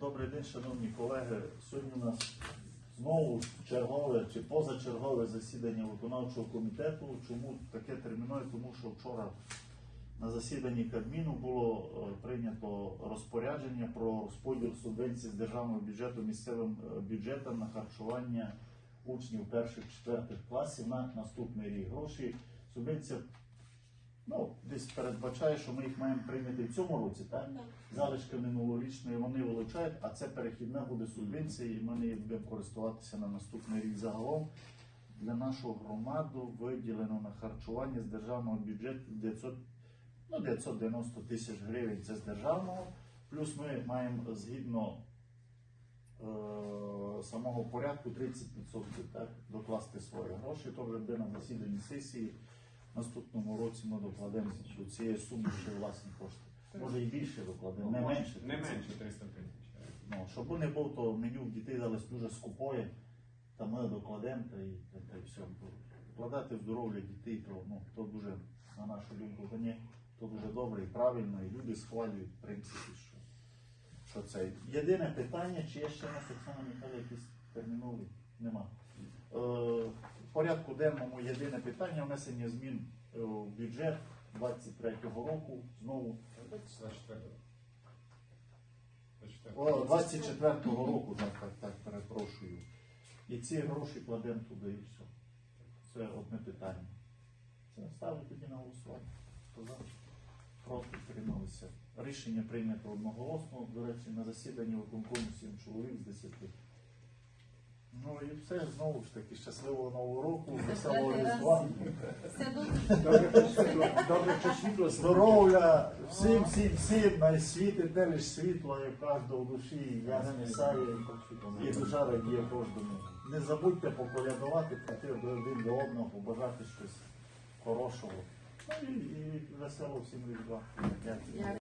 Добрий день, шановні колеги. Сьогодні у нас знову чергове чи позачергове засідання виконавчого комітету. Чому таке термінове? Тому що вчора на засіданні Кабміну було е, прийнято розпорядження про розподіл субвенцій з державного бюджету місцевим е, бюджетам на харчування учнів перших четвертих класів на наступний рік. Гроші субвенція ну, десь передбачає, що ми їх маємо прийняти в цьому році, так? залишки минулорічної вони вилучають, а це перехідна буде субвенція, і ми нею будемо користуватися на наступний рік загалом. Для нашу громаду виділено на харчування з державного бюджету 900, ну, 990 тисяч гривень. Це з державного. Плюс ми маємо згідно е, самого порядку 30% так, докласти свої гроші. То вже буде на засіданні сесії. Наступному році ми докладемо до цієї суми ще власні кошти. Може і більше докладемо, не менше. Не менше 300 тисяч. Ну, щоб не було, то меню в дітей дались дуже скупое, та ми докладемо та і, та, та й все. Вкладати в здоров'я дітей, то, ну, то дуже, на нашу думку, то, ні, то дуже добре і правильно, і люди схвалюють, в принципі, що, що це. Єдине питання, чи є ще нас Оксана Михайло якісь термінові? Нема. Порядку денному єдине питання внесення змін е, в бюджет 23-го року. Знову 24. О, 24-го року, так, так, так, перепрошую. І ці гроші кладемо туди і все. Це одне питання. Це ставлю тоді на голосування. Проти трималися. Рішення прийнято одноголосно. До речі, на засіданні виконкому 7 чоловік з 10. Ну і все знову ж таки щасливого нового року, веселого різдва. Добре, що світло Здоров'я, всім, всім, всім, най світите лиш світло, як кожного в душі, я знесаю, і душа радіє кожному. Не забудьте поколядувати, прийти один до одного, побажати щось хорошого. Ну і, і весело всім різдва. Дякую.